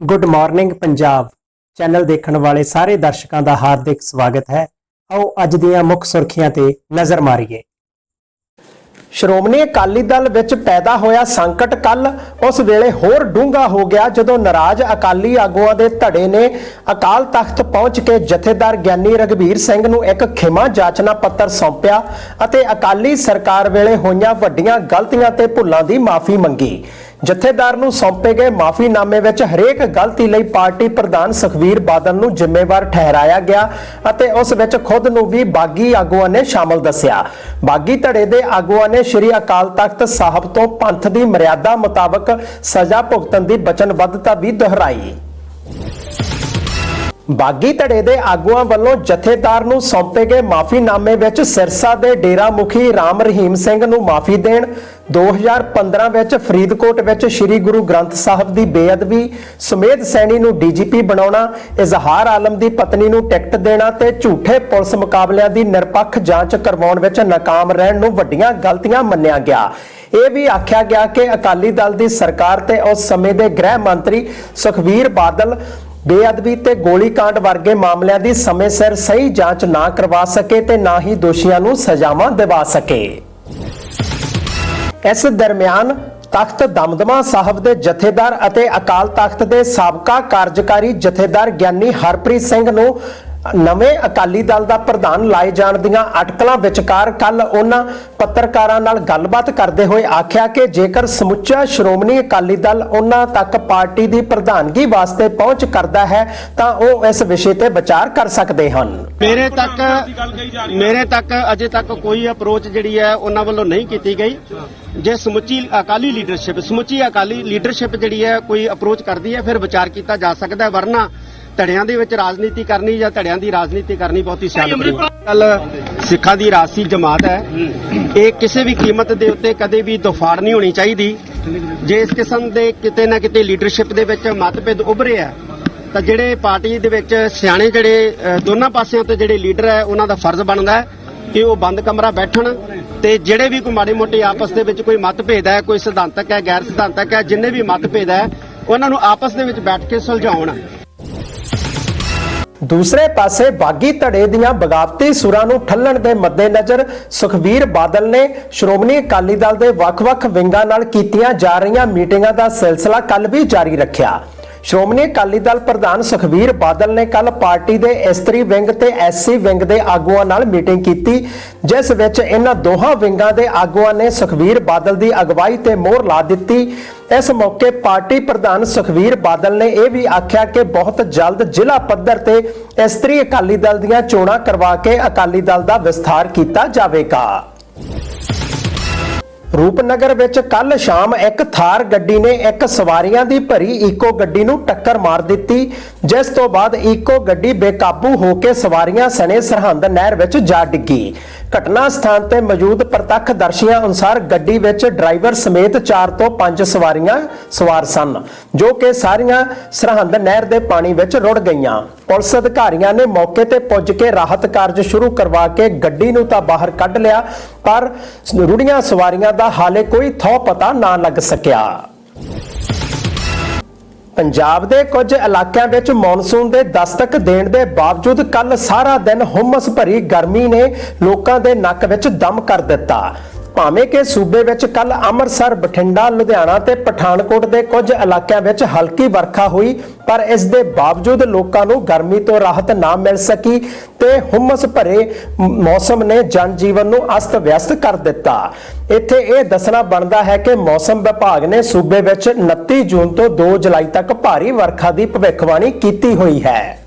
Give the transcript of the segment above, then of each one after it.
Good morning Punjab channel ਦੇਖਣ ਵਾਲੇ ਸਾਰੇ ਦਰਸ਼ਕਾਂ ਦਾ ਹਾਰਦਿਕ ਸਵਾਗਤ ਹੈ। ਆਓ ਅੱਜ ਦੀਆਂ ਮੁੱਖ ਸੁਰਖੀਆਂ ਤੇ ਨਜ਼ਰ ਮਾਰੀਏ। ਸ਼੍ਰੋਮਣੀ ਅਕਾਲੀ ਦਲ ਵਿੱਚ ਪੈਦਾ ਹੋਇਆ ਸੰਕਟ ਕੱਲ ਉਸ ਵੇਲੇ ਹੋਰ ਡੂੰਘਾ ਹੋ ਗਿਆ ਜਦੋਂ ਨਾਰਾਜ਼ ਅਕਾਲੀ ਆਗੂਆਂ ਦੇ ਧੜੇ ਨੇ ਅਕਾਲ ਤਖਤ ਪਹੁੰਚ ਕੇ ਜਥੇਦਾਰ ਗਿਆਨੀ ਰਗਵੀਰ ਸਿੰਘ ਨੂੰ ਇੱਕ ਖਿਮਾ ਜਾਚਨਾ ਪੱਤਰ ਸੌਂਪਿਆ ਅਤੇ ਅਕਾਲੀ ਸਰਕਾਰ ਵੇਲੇ ਹੋਈਆਂ ਵੱਡੀਆਂ ਗਲਤੀਆਂ ਤੇ ਭੁੱਲਾਂ ਦੀ ਮਾਫੀ ਮੰਗੀ। ਜਥੇਦਾਰ ਨੂੰ ਸੌਂਪੇ ਗਏ ਮਾਫੀਨਾਮੇ ਵਿੱਚ ਹਰੇਕ ਗਲਤੀ ਲਈ ਪਾਰਟੀ ਪ੍ਰਧਾਨ ਸੁਖਵੀਰ ਬਾਦਲ ਨੂੰ ਜ਼ਿੰਮੇਵਾਰ ਠਹਿਰਾਇਆ ਗਿਆ ਅਤੇ ਉਸ ਵਿੱਚ ਖੁਦ ਨੂੰ ਵੀ ਬਾਗੀ ਆਗੂਆਂ ਨੇ ਸ਼ਾਮਲ ਦੱਸਿਆ। ਬਾਗੀ ਧੜੇ ਦੇ ਆਗੂਆਂ ਨੇ ਸ੍ਰੀ ਅਕਾਲ ਤਖਤ ਸਾਹਿਬ ਤੋਂ ਪੰਥ ਦੀ ਮਰਿਆਦਾ ਮੁਤਾਬਕ ਸਜ਼ਾ ਭੁਗਤਣ ਦੀ ਵਚਨਬੱਧਤਾ ਵੀ ਦੁਹਰਾਈ। ਬਾਗੀ ਧੜੇ ਦੇ ਆਗੂਆਂ ਵੱਲੋਂ ਜਥੇਦਾਰ ਨੂੰ ਸੌਂਪੇ ਗਏ ਮਾਫੀਨਾਮੇ ਵਿੱਚ ਸਿਰਸਾ ਦੇ ਡੇਰਾ ਮੁਖੀ ਰਾਮ ਰਹੀਮ ਸਿੰਘ ਨੂੰ ਮਾਫੀ ਦੇਣ। 2015 ਵਿੱਚ ਫਰੀਦਕੋਟ ਵਿੱਚ ਸ੍ਰੀ ਗੁਰੂ ਗ੍ਰੰਥ ਸਾਹਿਬ ਦੀ ਬੇਅਦਬੀ, ਸੁਮੇਧ ਸੈਣੀ ਨੂੰ ਡੀਜੀਪੀ ਬਣਾਉਣਾ, ਇਜ਼ਹਾਰ ਆਲਮ ਦੀ ਪਤਨੀ ਨੂੰ ਟਿਕਟ ਦੇਣਾ ਤੇ ਝੂਠੇ ਪੁਲਿਸ ਮੁਕਾਬਲਿਆਂ ਦੀ ਨਿਰਪੱਖ ਜਾਂਚ ਕਰਵਾਉਣ ਵਿੱਚ ਨਾਕਾਮ ਰਹਿਣ ਨੂੰ ਵੱਡੀਆਂ ਗਲਤੀਆਂ ਮੰਨਿਆ ਗਿਆ। ਇਹ ਵੀ ਆਖਿਆ ਗਿਆ ਕਿ ਅਕਾਲੀ ਦਲ ਦੀ ਸਰਕਾਰ ਤੇ ਉਸ ਸਮੇਂ ਦੇ ਗ੍ਰਹਿ ਮੰਤਰੀ ਸੁਖਵੀਰ ਬਾਦਲ ਬੇਅਦਬੀ ਤੇ ਗੋਲੀकांड ਵਰਗੇ ਮਾਮਲਿਆਂ ਦੀ ਸਮੇਂ ਸਿਰ ਸਹੀ ਜਾਂਚ ਨਾ ਕਰਵਾ ਸਕੇ ਤੇ ਨਾ ਹੀ ਦੋਸ਼ੀਆਂ ਨੂੰ ਸਜ਼ਾਵਾਂ ਦਿਵਾ ਸਕੇ। ਇਸ ਦਰਮਿਆਨ ਤਖਤ ਦਮਦਮਾ ਸਾਹਿਬ ਦੇ ਜਥੇਦਾਰ ਅਤੇ ਅਕਾਲ ਤਖਤ ਦੇ ਸਾਬਕਾ ਕਾਰਜਕਾਰੀ ਜਥੇਦਾਰ ਗਿਆਨੀ ਹਰਪ੍ਰੀਤ ਸਿੰਘ ਨੂੰ ਨਵੇਂ ਅਕਾਲੀ ਦਲ ਦਾ ਪ੍ਰਧਾਨ ਲਾਏ ਜਾਣ ਦੀਆਂ ਅਟਕਲਾਂ ਵਿਚਕਾਰ ਕੱਲ ਉਹਨਾਂ ਪੱਤਰਕਾਰਾਂ ਨਾਲ ਗੱਲਬਾਤ ਕਰਦੇ ਹੋਏ ਆਖਿਆ ਕਿ ਜੇਕਰ ਸਮੁੱਚਾ ਸ਼੍ਰੋਮਣੀ ਅਕਾਲੀ ਦਲ ਉਹਨਾਂ ਤੱਕ ਪਾਰਟੀ ਦੀ ਪ੍ਰਧਾਨਗੀ ਵਾਸਤੇ ਪਹੁੰਚ ਕਰਦਾ ਹੈ, ਤਾਂ ਉਹ ਇਸ ਵਿਸ਼ੇ ਤੇ ਵਿਚਾਰ ਕਰ ਸਕਦੇ ਹਨ। ਮੇਰੇ ਤੱਕ ਮੇਰੇ ਤੱਕ ਅਜੇ ਤੱਕ ਕੋਈ ਅਪਰੋਚ ਜਿਹੜੀ ਹੈ ਉਹਨਾਂ ਵੱਲੋਂ ਨਹੀਂ ਕੀਤੀ ਗਈ। ਜੇ ਸਮੁੱਚੀ ਅਕਾਲੀ ਲੀਡਰਸ਼ਿਪ ਸਮੁੱਚੀ ਅਕਾਲੀ ਲੀਡਰਸ਼ਿਪ ਜਿਹੜੀ ਹੈ ਕੋਈ ਅਪਰੋਚ ਕਰਦੀ ਹੈ, ਫਿਰ ਵਿਚਾਰ ਕੀਤਾ ਜਾ ਸਕਦਾ ਵਰਨਾ ਧੜਿਆਂ ਦੇ ਵਿੱਚ ਰਾਜਨੀਤੀ ਕਰਨੀ ਜਾਂ ਧੜਿਆਂ ਦੀ ਰਾਜਨੀਤੀ ਕਰਨੀ ਬਹੁਤੀ ਸਿਆਣਪ ਨਹੀਂ ਕੱਲ ਸਿੱਖਾਂ ਦੀ ਰਾਸੀ ਜਮਾਤ ਹੈ। ਇਹ ਕਿਸੇ ਵੀ ਕੀਮਤ ਦੇ ਉੱਤੇ ਕਦੇ ਵੀ ਦਫਾੜ ਨਹੀਂ ਹੋਣੀ ਚਾਹੀਦੀ। ਜੇ ਇਸ ਕਿਸਮ ਦੇ ਕਿਤੇ ਨਾ ਕਿਤੇ ਲੀਡਰਸ਼ਿਪ ਦੇ ਵਿੱਚ ਮਤਭੇਦ ਉੱਭਰੇ ਆ ਤਾਂ ਜਿਹੜੇ ਪਾਰਟੀ ਦੇ ਵਿੱਚ ਸਿਆਣੇ ਜਿਹੜੇ ਦੋਨਾਂ ਪਾਸਿਆਂ ਤੋਂ ਜਿਹੜੇ ਲੀਡਰ ਹੈ ਉਹਨਾਂ ਦਾ ਫਰਜ਼ ਬਣਦਾ ਹੈ ਕਿ ਉਹ ਬੰਦ ਕਮਰਾ ਬੈਠਣ ਤੇ ਜਿਹੜੇ ਵੀ ਕੋਈ ਮਾੜੇ ਮੋਟੇ ਆਪਸ ਦੇ ਵਿੱਚ ਕੋਈ ਮਤਭੇਦ ਹੈ ਕੋਈ ਸਿਧਾਂਤਕ ਹੈ ਗੈਰ ਸਿਧਾਂਤਕ ਹੈ ਜਿੰਨੇ ਵੀ ਮਤਭੇਦ ਹੈ ਉਹਨਾਂ ਨੂੰ ਆਪਸ ਦੇ ਵਿੱਚ ਬੈਠ ਕੇ ਸੁਲਝਾਉਣ। ਦੂਸਰੇ ਪਾਸੇ ਬਾਗੀ ਧੜੇ ਦੀਆਂ ਬਗਾਵਤੀ ਸੁਰਾਂ ਨੂੰ ਠੱਲਣ ਦੇ ਮੱਦੇਨਜ਼ਰ ਸੁਖਵੀਰ ਬਾਦਲ ਨੇ ਸ਼੍ਰੋਮਣੀ ਅਕਾਲੀ ਦਲ ਦੇ ਵੱਖ-ਵੱਖ ਵਿੰਗਾਂ ਨਾਲ ਕੀਤੀਆਂ ਜਾ ਰਹੀਆਂ ਮੀਟਿੰਗਾਂ ਦਾ ਸਿਲਸਿਲਾ ਕੱਲ ਵੀ ਜਾਰੀ ਰੱਖਿਆ। ਸ਼੍ਰੋਮਣੀ ਅਕਾਲੀ ਦਲ ਪ੍ਰਧਾਨ ਸੁਖਵੀਰ ਬਾਦਲ ਨੇ ਕੱਲ ਪਾਰਟੀ ਦੇ ਇਸਤਰੀ ਵਿੰਗ ਤੇ ਐਸਸੀ ਵਿੰਗ ਦੇ ਆਗੂਆਂ ਨਾਲ ਮੀਟਿੰਗ ਕੀਤੀ, ਜਿਸ ਵਿੱਚ ਇਹਨਾਂ ਦੋਹਾਂ ਵਿੰਗਾਂ ਦੇ ਆਗੂਆਂ ਨੇ ਸੁਖਵੀਰ ਬਾਦਲ ਦੀ ਅਗਵਾਈ ਤੇ ਮੋਹਰ ਲਾ ਦਿੱਤੀ। ਇਸ ਮੌਕੇ ਪਾਰਟੀ ਪ੍ਰਧਾਨ ਸੁਖਵੀਰ ਬਾਦਲ ਨੇ ਇਹ ਵੀ ਆਖਿਆ ਕਿ ਬਹੁਤ ਜਲਦ ਜ਼ਿਲ੍ਹਾ ਪੱਧਰ ਤੇ ਇਸਤਰੀ ਅਕਾਲੀ ਦਲ ਦੀਆਂ ਚੋਣਾਂ ਕਰਵਾ ਕੇ ਅਕਾਲੀ ਦਲ ਦਾ ਵਿਸਥਾਰ ਕੀਤਾ ਜਾਵੇਗਾ। ਰੂਪਨਗਰ ਵਿੱਚ ਕੱਲ ਸ਼ਾਮ ਇੱਕ ਥਾਰ ਗੱਡੀ ਨੇ ਇੱਕ ਸਵਾਰੀਆਂ ਦੀ ਭਰੀ ਈਕੋ ਗੱਡੀ ਨੂੰ ਟੱਕਰ ਮਾਰ ਦਿੱਤੀ, ਜਿਸ ਤੋਂ ਬਾਅਦ ਈਕੋ ਗੱਡੀ ਬੇਕਾਬੂ ਹੋ ਕੇ ਸਵਾਰੀਆਂ ਸਣੇ ਸਰਹੰਦ ਨਹਿਰ ਵਿੱਚ ਜਾ ਡਿੱਗੀ। ਘਟਨਾ ਸਥਾਨ ਤੇ ਮੌਜੂਦ ਪ੍ਰਤੱਖ ਦਰਸ਼ੀਆਂ ਅਨੁਸਾਰ ਗੱਡੀ ਵਿੱਚ ਡਰਾਈਵਰ ਸਮੇਤ 4 ਤੋਂ 5 ਸਵਾਰੀਆਂ ਸਵਾਰ ਸਨ, ਜੋ ਕਿ ਸਾਰੀਆਂ ਸਰਹੰਦ ਨਹਿਰ ਦੇ ਪਾਣੀ ਵਿੱਚ ਰੁੜ ਗਈਆਂ। ਪੁਲਿਸ ਅਧਿਕਾਰੀਆਂ ਨੇ ਮੌਕੇ ਤੇ ਪੁੱਜ ਕੇ ਰਾਹਤ ਕਾਰਜ ਸ਼ੁਰੂ ਕਰਵਾ ਕੇ ਗੱਡੀ ਨੂੰ ਤਾਂ ਬਾਹਰ ਕੱਢ ਲਿਆ, ਪਰ ਰੁੜੀਆਂ ਸਵਾਰੀਆਂ ਦਾ ਹਾਲੇ ਕੋਈ ਥੋ ਪਤਾ ਨਾ ਲੱਗ ਸਕਿਆ। ਪੰਜਾਬ ਦੇ ਕੁਝ ਇਲਾਕਿਆਂ ਵਿੱਚ ਮੌਨਸੂਨ ਦੇ ਦਸਤਕ ਦੇਣ ਦੇ ਬਾਵਜੂਦ ਕੱਲ ਸਾਰਾ ਦਿਨ ਹੁੰਮਸ ਭਰੀ ਗਰਮੀ ਨੇ ਲੋਕਾਂ ਦੇ ਨੱਕ ਵਿੱਚ ਦਮ ਕਰ ਦਿੱਤਾ। ਭਾਵੇਂ ਕਿ ਸੂਬੇ ਵਿੱਚ ਕੱਲ ਅੰਮ੍ਰਿਤਸਰ, ਬਠਿੰਡਾ, ਲੁਧਿਆਣਾ ਤੇ ਪਠਾਨਕੋਟ ਦੇ ਕੁਝ ਇਲਾਕਿਆਂ ਵਿੱਚ ਹਲਕੀ ਵਰਖਾ ਹੋਈ, ਪਰ ਇਸ ਦੇ ਬਾਵਜੂਦ ਲੋਕਾਂ ਨੂੰ ਗਰਮੀ ਤੋਂ ਰਾਹਤ ਨਾ ਮਿਲ ਸਕੀ ਤੇ ਹੁਮਸ ਭਰੇ ਮੌਸਮ ਨੇ ਜਨ ਜੀਵਨ ਨੂੰ ਅਸਤ-ਵਿਅਸਤ ਕਰ ਦਿੱਤਾ। ਇੱਥੇ ਇਹ ਦੱਸਣਾ ਬਣਦਾ ਹੈ ਕਿ ਮੌਸਮ ਵਿਭਾਗ ਨੇ ਸੂਬੇ ਵਿੱਚ 29 ਜੂਨ ਤੋਂ 2 ਜੁਲਾਈ ਤੱਕ ਭਾਰੀ ਵਰਖਾ ਦੀ ਭਵਿੱਖਬਾਣੀ ਕੀਤੀ ਹੋਈ ਹੈ।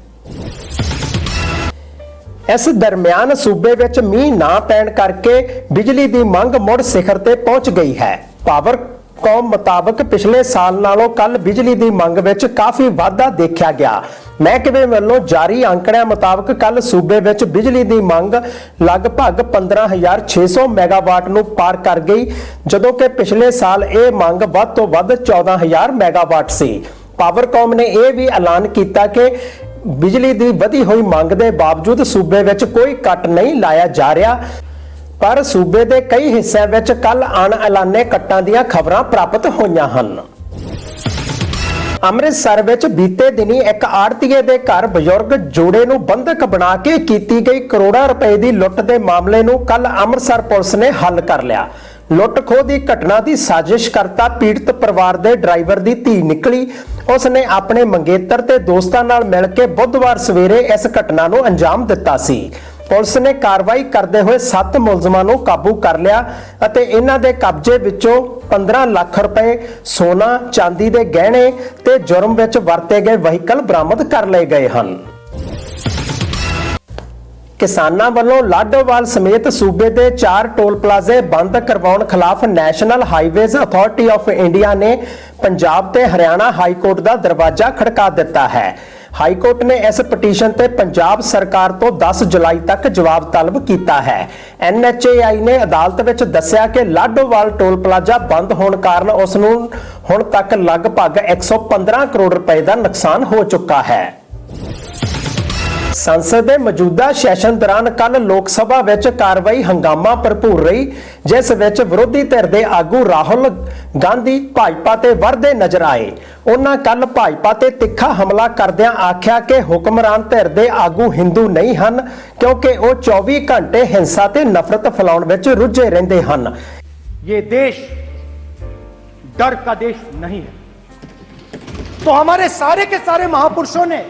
ਇਸ ਦਰਮਿਆਨ ਸੂਬੇ ਵਿੱਚ ਮੀਂਹ ਨਾ ਪੈਣ ਕਰਕੇ ਬਿਜਲੀ ਦੀ ਮੰਗ ਮੁੜ ਸਿਖਰ ਤੇ ਪਹੁੰਚ ਗਈ ਹੈ। ਪਾਵਰ ਕੌਮ ਮੁਤਾਬਕ ਪਿਛਲੇ ਸਾਲ ਨਾਲੋਂ ਕੱਲ ਬਿਜਲੀ ਦੀ ਮੰਗ ਵਿੱਚ ਕਾਫੀ ਵਾਧਾ ਦੇਖਿਆ ਗਿਆ। ਮਹਿਕਮੇ ਵੱਲੋਂ ਜਾਰੀ ਅੰਕੜਿਆਂ ਮੁਤਾਬਕ ਕੱਲ ਸੂਬੇ ਵਿੱਚ ਬਿਜਲੀ ਦੀ ਮੰਗ ਲਗਭਗ 15600 ਮੈਗਾਵਾਟ ਨੂੰ ਪਾਰ ਕਰ ਗਈ, ਜਦੋਂ ਕਿ ਪਿਛਲੇ ਸਾਲ ਇਹ ਮੰਗ ਵੱਧ ਤੋਂ ਵੱਧ 14000 ਮੈਗਾਵਾਟ ਸੀ। ਪਾਵਰਕਾਮ ਨੇ ਇਹ ਵੀ ਐਲਾਨ ਕੀਤਾ ਕਿ ਬਿਜਲੀ ਦੀ ਵਧੀ ਹੋਈ ਮੰਗ ਦੇ ਬਾਵਜੂਦ ਸੂਬੇ ਵਿੱਚ ਕੋਈ ਕੱਟ ਨਹੀਂ ਲਾਇਆ ਜਾ ਰਿਹਾ। ਪਰ ਸੂਬੇ ਦੇ ਕਈ ਹਿੱਸਿਆਂ ਵਿੱਚ ਕੱਲ ਅਣ ਕੱਟਾਂ ਦੀਆਂ ਖਬਰਾਂ ਪ੍ਰਾਪਤ ਹੋਈਆਂ ਹਨ। ਅੰਮ੍ਰਿਤਸਰ ਵਿੱਚ ਬੀਤੇ ਦਿਨੀ ਇੱਕ ਆੜਤੀਏ ਦੇ ਘਰ ਬਜ਼ੁਰਗ ਜੋੜੇ ਨੂੰ ਬੰਧਕ ਬਣਾ ਕੇ ਕੀਤੀ ਗਈ ਕਰੋੜਾਂ ਰੁਪਏ ਦੀ ਲੁੱਟ ਦੇ ਮਾਮਲੇ ਨੂੰ ਕੱਲ ਅੰਮ੍ਰਿਤਸਰ ਪੁਲਿਸ ਨੇ ਹੱਲ ਕਰ ਲਿਆ। ਲੁੱਟ ਖੋਹ ਦੀ ਘਟਨਾ ਦੀ ਸਾਜ਼ਿਸ਼ ਕਰਤਾ ਪੀੜਤ ਪਰਿਵਾਰ ਦੇ ਡਰਾਈਵਰ ਦੀ ਧੀ ਨਿਕਲੀ। ਉਸ ਨੇ ਆਪਣੇ ਮੰਗੇਤਰ ਤੇ ਦੋਸਤਾਂ ਨਾਲ ਮਿਲ ਕੇ ਬੁੱਧਵਾਰ ਸਵੇਰੇ ਇਸ ਘਟਨਾ ਨੂੰ ਅੰਜਾਮ ਦਿੱਤਾ ਸੀ। ਪੁਲਿਸ ਨੇ ਕਾਰਵਾਈ ਕਰਦੇ ਹੋਏ 7 ਮੁਲਜ਼ਮਾਂ ਨੂੰ ਕਾਬੂ ਕਰ ਲਿਆ ਅਤੇ ਇਹਨਾਂ ਦੇ ਕਬਜ਼ੇ ਵਿੱਚੋਂ 15 ਲੱਖ ਰੁਪਏ, ਸੋਨਾ, ਚਾਂਦੀ ਦੇ ਗਹਿਣੇ ਤੇ ਜੁਰਮ ਵਿੱਚ ਵਰਤੇ ਗਏ ਵਹੀਕਲ ਬਰਾਮਦ ਕਰ ਲਏ ਗਏ ਹਨ। ਕਿਸਾਨਾਂ ਵੱਲੋਂ ਲਾਡੋਵਾਲ ਸਮੇਤ ਸੂਬੇ ਦੇ ਚਾਰ ਟੋਲ ਪਲਾਜ਼ੇ ਬੰਦ ਕਰਵਾਉਣ ਖਿਲਾਫ national highways authority of India ਨੇ ਪੰਜਾਬ ਤੇ ਹਰਿਆਣਾ ਹਾਈ ਕੋਰਟ ਦਾ ਦਰਵਾਜ਼ਾ ਖੜਕਾ ਦਿੱਤਾ ਹੈ। ਹਾਈ ਕੋਰਟ ਨੇ ਇਸ ਪਟੀਸ਼ਨ ਤੇ ਪੰਜਾਬ ਸਰਕਾਰ ਤੋਂ 10 ਜੁਲਾਈ ਤੱਕ ਜਵਾਬ ਤਲਬ ਕੀਤਾ ਹੈ। ਐਨਐਚਏਆਈ ਨੇ ਅਦਾਲਤ ਵਿੱਚ ਦੱਸਿਆ ਕਿ ਲਾਡੋਵਾਲ ਟੋਲ ਪਲਾਜ਼ਾ ਬੰਦ ਹੋਣ ਕਾਰਨ ਉਸ ਨੂੰ ਹੁਣ ਤੱਕ ਲਗਭਗ 115 ਕਰੋੜ ਰੁਪਏ ਦਾ ਨੁਕਸਾਨ ਹੋ ਚੁੱਕਾ ਹੈ। ਸੰਸਦ ਦੇ ਮੌਜੂਦਾ ਸੈਸ਼ਨ ਦੌਰਾਨ ਕੱਲ ਲੋਕ ਸਭਾ ਵਿੱਚ ਕਾਰਵਾਈ ਹੰਗਾਮਾ ਭਰਪੂਰ ਰਹੀ ਜਿਸ ਵਿੱਚ ਵਿਰੋਧੀ ਧਿਰ ਦੇ ਆਗੂ ਰਾਹੁਲ ਗਾਂਧੀ ਭਾਜਪਾ ਤੇ ਵਰਦੇ ਨਜ਼ਰ ਆਏ ਉਹਨਾਂ ਕੱਲ ਭਾਜਪਾ ਤੇ ਤਿੱਖਾ ਹਮਲਾ ਕਰਦਿਆਂ ਆਖਿਆ ਕਿ ਹੁਕਮਰਾਨ ਧਿਰ ਦੇ ਆਗੂ ਹਿੰਦੂ ਨਹੀਂ ਹਨ ਕਿਉਂਕਿ ਉਹ 24 ਘੰਟੇ ਹਿੰਸਾ ਤੇ ਨਫ਼ਰਤ ਫੈਲਾਉਣ ਵਿੱਚ ਰੁੱਝੇ ਰਹਿੰਦੇ ਹਨ ये देश डर का देश नहीं है तो हमारे सारे के सारे महापुरुषों ने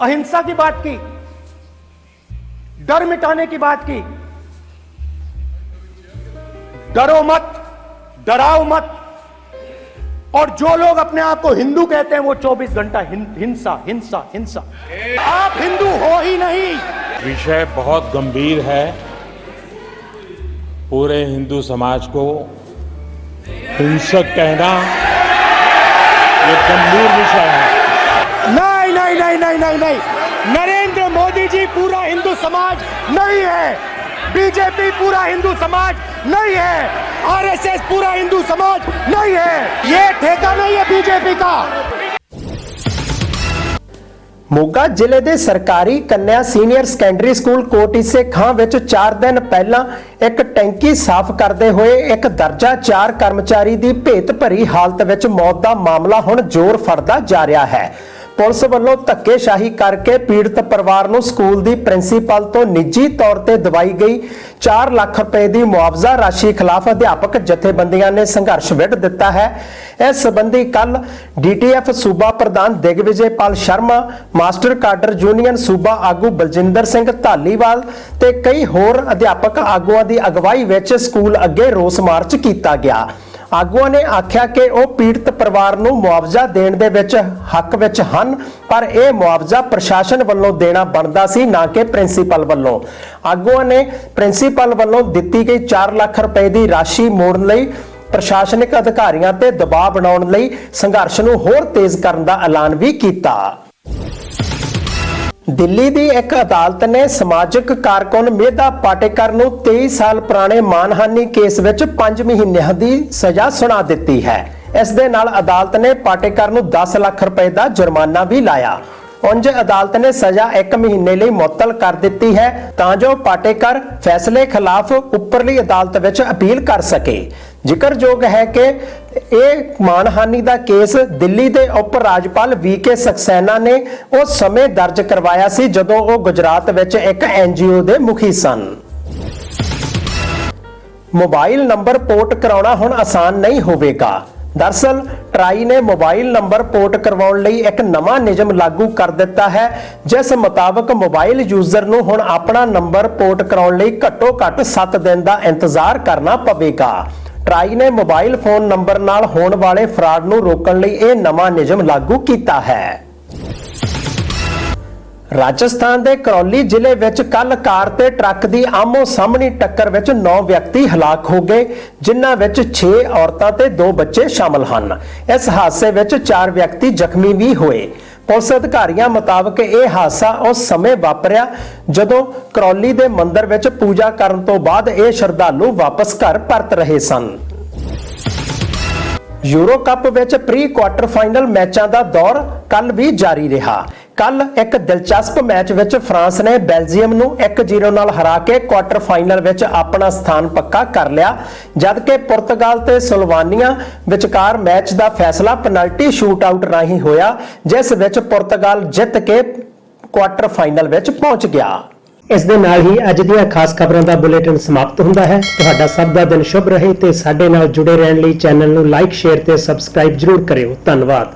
अहिंसा की बात की, डर मिटाने की बात की। डरो मत, डराओ मत। और जो लोग अपने आप को हिंदू कहते हैं, वो 24 घंटा हिंसा हिंसा हिंसा। आप हिंदू हो ही नहीं। विषय बहुत गंभीर है। पूरे हिंदू समाज को हिंसक कहना ये गंभीर विषय है। नहीं नहीं नहीं नहीं नहीं नहीं नरेंद्र मोदी जी पूरा हिंदू समाज नहीं है बीजेपी पूरा हिंदू समाज नहीं है आरएसएस पूरा हिंदू समाज नहीं है ये ठेका नहीं है बीजेपी का ਮੋਗਾ ਜ਼ਿਲ੍ਹੇ ਦੇ ਸਰਕਾਰੀ ਕੰਨਿਆ senior secondary school Kotise Khan ਵਿੱਚ 4 ਦਿਨ ਪਹਿਲਾਂ ਇੱਕ ਟੈਂਕੀ ਸਾਫ਼ ਕਰਦੇ ਹੋਏ ਇੱਕ ਦਰਜਾ 4 ਕਰਮਚਾਰੀ ਦੀ ਭੇਤ ਭਰੀ ਹਾਲਤ ਵਿੱਚ ਮੌਤ ਦਾ ਮਾਮਲਾ ਹੁਣ ਜ਼ੋਰ ਫੜਦਾ ਜਾ ਰਿਹਾ ਹੈ ਪੁਲਿਸ ਵੱਲੋਂ ਧੱਕੇਸ਼ਾਹੀ ਕਰਕੇ ਪੀੜਤ ਪਰਿਵਾਰ ਨੂੰ ਸਕੂਲ ਦੀ ਪ੍ਰਿੰਸੀਪਲ ਤੋਂ ਨਿੱਜੀ ਤੌਰ ਤੇ ਦਵਾਈ ਗਈ। 4 ਲੱਖ ਰੁਪਏ ਦੀ ਮੁਆਵਜ਼ਾ ਰਾਸ਼ੀ ਖਿਲਾਫ ਅਧਿਆਪਕ ਜਥੇਬੰਦੀਆਂ ਨੇ ਸੰਘਰਸ਼ ਵਿੱਢ ਦਿੱਤਾ ਹੈ। ਇਸ ਸੰਬੰਧੀ ਕੱਲ ਡੀਟੀਐਫ ਸੂਬਾ ਪ੍ਰਧਾਨ Digvijaypal Sharma, master cadre union ਸੂਬਾ ਆਗੂ ਬਲਜਿੰਦਰ ਸਿੰਘ ਧਾਲੀਵਾਲ ਤੇ ਕਈ ਹੋਰ ਅਧਿਆਪਕ ਆਗੂਆਂ ਦੀ ਅਗਵਾਈ ਵਿੱਚ ਸਕੂਲ ਅੱਗੇ ਰੋਸ ਮਾਰਚ ਕੀਤਾ ਗਿਆ। ਆਗੂਆਂ ਨੇ ਆਖਿਆ ਕਿ ਉਹ ਪੀੜਤ ਪਰਿਵਾਰ ਨੂੰ ਮੁਆਵਜ਼ਾ ਦੇਣ ਦੇ ਵਿੱਚ ਹੱਕ ਵਿੱਚ ਹਨ, ਪਰ ਇਹ ਮੁਆਵਜ਼ਾ ਪ੍ਰਸ਼ਾਸਨ ਵੱਲੋਂ ਦੇਣਾ ਬਣਦਾ ਸੀ, ਨਾ ਕਿ ਪ੍ਰਿੰਸੀਪਲ ਵੱਲੋਂ। ਆਗੂਆਂ ਨੇ ਪ੍ਰਿੰਸੀਪਲ ਵੱਲੋਂ ਦਿੱਤੀ ਗਈ 4 ਲੱਖ ਰੁਪਏ ਦੀ ਰਾਸ਼ੀ ਮੋੜਨ ਲਈ ਪ੍ਰਸ਼ਾਸਨਿਕ ਅਧਿਕਾਰੀਆਂ ਤੇ ਦਬਾਅ ਬਣਾਉਣ ਲਈ ਸੰਘਰਸ਼ ਨੂੰ ਹੋਰ ਤੇਜ਼ ਕਰਨ ਦਾ ਐਲਾਨ ਵੀ ਕੀਤਾ। ਦਿੱਲੀ ਦੀ ਇੱਕ ਅਦਾਲਤ ਨੇ ਸਮਾਜਿਕ ਕਾਰਕੁਨ ਮੇਧਾ ਪਾਟੇਕਰ ਨੂੰ 23 ਸਾਲ ਪੁਰਾਣੇ ਮਾਨਹਾਨੀ ਕੇਸ ਵਿੱਚ 5 ਮਹੀਨਿਆਂ ਦੀ ਸਜ਼ਾ ਸੁਣਾ ਦਿੱਤੀ ਹੈ। ਇਸ ਦੇ ਨਾਲ ਅਦਾਲਤ ਨੇ ਪਾਟੇਕਰ ਨੂੰ 10 ਲੱਖ ਰੁਪਏ ਦਾ ਜੁਰਮਾਨਾ ਵੀ ਲਾਇਆ। ਉਂਝ ਅਦਾਲਤ ਨੇ ਸਜ਼ਾ 1 ਮਹੀਨੇ ਲਈ ਮੁਅੱਤਲ ਕਰ ਦਿੱਤੀ ਹੈ ਤਾਂ ਜੋ ਪਾਟੇਕਰ ਫੈਸਲੇ ਖਿਲਾਫ ਉੱਪਰਲੀ ਅਦਾਲਤ ਵਿੱਚ ਅਪੀਲ ਕਰ ਸਕੇ। ਜ਼ਿਕਰਯੋਗ ਹੈ ਕਿ ਇਹ ਮਾਨਹਾਨੀ ਦਾ ਕੇਸ ਦਿੱਲੀ ਦੇ ਉਪ ਰਾਜਪਾਲ ਵੀਕੇ ਸਕਸੈਨਾ ਨੇ ਉਸ ਸਮੇਂ ਦਰਜ ਕਰਵਾਇਆ ਸੀ, ਜਦੋਂ ਉਹ ਗੁਜਰਾਤ ਵਿੱਚ ਇੱਕ ਐਨਜੀਓ ਦੇ ਮੁਖੀ ਸਨ। ਮੋਬਾਈਲ ਨੰਬਰ ਪੋਰਟ ਕਰਾਉਣਾ ਹੁਣ ਆਸਾਨ ਨਹੀਂ ਹੋਵੇਗਾ। ਦਰਸਲ, ਟਰਾਈ ਨੇ ਮੋਬਾਈਲ ਨੰਬਰ ਪੋਰਟ ਕਰਵਾਉਣ ਲਈ ਇੱਕ ਨਵਾਂ ਨਿਯਮ ਲਾਗੂ ਕਰ ਦਿੱਤਾ ਹੈ, ਜਿਸ ਮੁਤਾਬਕ ਮੋਬਾਈਲ ਯੂਜ਼ਰ ਨੂੰ ਹੁਣ ਆਪਣਾ ਨੰਬਰ ਪੋਰਟ ਕਰਾਉਣ ਲਈ ਘੱਟੋ-ਘੱਟ 7 ਦਿਨ ਦਾ ਇੰਤਜ਼ਾਰ ਕਰਨਾ ਪਵੇਗਾ। ਟਰਾਈ ਨੇ ਮੋਬਾਈਲ ਫੋਨ ਨੰਬਰ ਨਾਲ ਹੋਣ ਵਾਲੇ ਫਰਾਡ ਨੂੰ ਰੋਕਣ ਲਈ ਇਹ ਨਵਾਂ ਨਿਯਮ ਲਾਗੂ ਕੀਤਾ ਹੈ। ਰਾਜਸਥਾਨ ਦੇ ਕਰੌਲੀ ਜ਼ਿਲ੍ਹੇ ਵਿੱਚ ਕੱਲ ਕਾਰ ਤੇ ਟਰੱਕ ਦੀ ਆਮੋ ਸਾਹਮਣੀ ਟੱਕਰ ਵਿੱਚ 9 ਵਿਅਕਤੀ ਹਲਾਕ ਹੋ ਗਏ, ਜਿਨ੍ਹਾਂ ਵਿੱਚ 6 ਔਰਤਾਂ ਤੇ 2 ਬੱਚੇ ਸ਼ਾਮਲ ਹਨ। ਇਸ ਹਾਦਸੇ ਵਿੱਚ 4 ਵਿਅਕਤੀ ਜ਼ਖਮੀ ਵੀ ਹੋਏ। ਪੁਲਿਸ ਅਧਿਕਾਰੀਆਂ ਮੁਤਾਬਕ ਇਹ ਹਾਦਸਾ ਉਸ ਸਮੇਂ ਵਾਪਰਿਆ ਜਦੋਂ ਕਰੌਲੀ ਦੇ ਮੰਦਿਰ ਵਿੱਚ ਪੂਜਾ ਕਰਨ ਤੋਂ ਬਾਅਦ ਇਹ ਸ਼ਰਧਾਲੂ ਵਾਪਸ ਘਰ ਪਰਤ ਰਹੇ ਸਨ। ਯੂਰੋ ਕੱਪ ਵਿੱਚ ਪ੍ਰੀ ਕੁਆਟਰ ਫਾਈਨਲ ਮੈਚਾਂ ਦਾ ਦੌਰ ਕੱਲ ਵੀ ਜਾਰੀ ਰਿਹਾ। ਕੱਲ ਇੱਕ ਦਿਲਚਸਪ ਮੈਚ ਵਿੱਚ ਫਰਾਂਸ ਨੇ ਬੈਲਜੀਅਮ ਨੂੰ 1-0 ਨਾਲ ਹਰਾ ਕੇ ਕੁਆਟਰ ਫਾਈਨਲ ਵਿੱਚ ਆਪਣਾ ਸਥਾਨ ਪੱਕਾ ਕਰ ਲਿਆ, ਜਦਕਿ ਪੁਰਤਗਾਲ ਤੇ ਸਲੋਵਾਨੀਆ ਵਿਚਕਾਰ ਮੈਚ ਦਾ ਫੈਸਲਾ ਪੈਨਲਟੀ ਸ਼ੂਟਆਊਟ ਰਾਹੀਂ ਹੋਇਆ, ਜਿਸ ਵਿੱਚ ਪੁਰਤਗਾਲ ਜਿੱਤ ਕੇ ਕੁਆਟਰ ਫਾਈਨਲ ਵਿੱਚ ਪਹੁੰਚ ਗਿਆ। ਇਸ ਦੇ ਨਾਲ ਹੀ ਅੱਜ ਦੀਆਂ ਖਾਸ ਖਬਰਾਂ ਦਾ ਬੁਲੇਟਿਨ ਸਮਾਪਤ ਹੁੰਦਾ ਹੈ। ਤੁਹਾਡਾ ਸਭ ਦਾ ਦਿਨ ਸ਼ੁਭ ਰਹੇ ਤੇ ਸਾਡੇ ਨਾਲ ਜੁੜੇ ਰਹਿਣ ਲਈ ਚੈਨਲ ਨੂੰ ਲਾਈਕ ਸ਼ੇਅਰ ਤੇ ਸਬਸਕ੍ਰਾਈਬ ਜਰੂਰ ਕਰਿਓ। ਧੰਨਵਾਦ।